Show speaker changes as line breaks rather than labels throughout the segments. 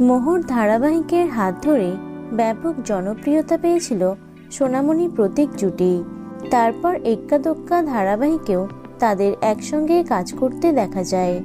মোহর ধারাবাহিকের হাত ধরে ব্যাপক জনপ্রিয়তা পেয়েছিল সোনামণি প্রতীক জুটি। তারপর এক্কা দোক্কা ধারাবাহিকেও তাদের একসঙ্গে কাজ করতে দেখা যায়।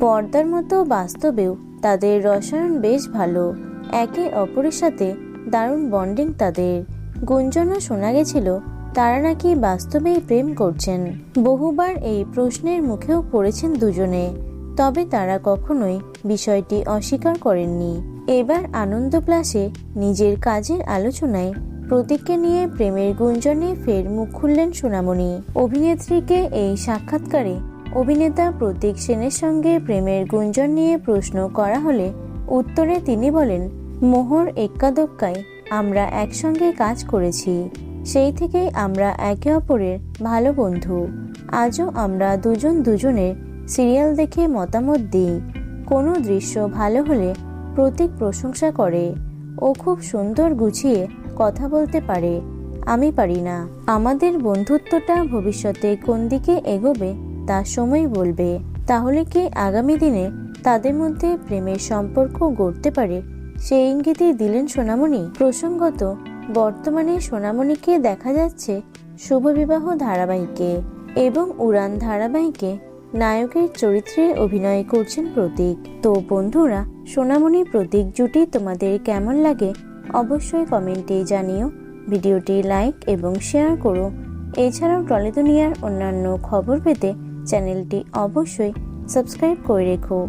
পর্দার মতো বাস্তবেও তাদের রসায়ন বেশ ভালো। একে অপরের সাথে দারুণ বন্ডিং তাদের। গুঞ্জনও শোনা গেছিল, তারা নাকি বাস্তবেই প্রেম করছেন। বহুবার এই প্রশ্নের মুখেও পড়েছেন দুজনে। তবে তারা কখনোই বিষয়টি অস্বীকার করেননি। এবার আনন্দ প্লাসে নিজের কাজের আলোচনায় প্রতীককে নিয়ে প্রেমের গুঞ্জনে ফের মুখ খুললেন সোনামণি। অভিনেত্রীকে এই সাক্ষাৎকারে অভিনেতা প্রতীক সেনের সঙ্গে প্রেমের গুঞ্জন নিয়ে প্রশ্ন করা হলে উত্তরে তিনি বলেন, মোহর এক্কাদোক্কায় আমরা একসঙ্গে কাজ করেছি। সেই থেকেই আমরা একে অপরের ভালো বন্ধু। আজও আমরা দুজন দুজনের সিরিয়াল দেখে মতামত দিই। কোনো দৃশ্য ভালো হলে প্রতীক প্রশংসা করে। ও খুব সুন্দর গুছিয়ে কথা বলতে পারে। আমি পারি না। আমাদের বন্ধুত্বটা ভবিষ্যতে কোন দিকে এগোবে তা সময় বলবে। তাহলে কি আগামী দিনে তাদের মধ্যে প্রেমের সম্পর্ক গড়তে পারে? সেই ইঙ্গিতই দিলেন সোনামণি। প্রসঙ্গত, বর্তমানে সোনামণিকে দেখা যাচ্ছে শুভবিবাহ ধারাবাহিকে এবং উড়ান ধারাবাহিকে নায়কের চরিত্রে অভিনয় করছেন প্রতীক। তো বন্ধুরা সোনামণি প্রতীক জুটি তোমাদের কেমন লাগে অবশ্যই কমেন্টে জানিও। ভিডিওটি লাইক এবং শেয়ার করো। এছাড়াও টলে দুনিয়ার অন্যান্য খবর পেতে চ্যানেলটি অবশ্যই সাবস্ক্রাইব করে রেখো।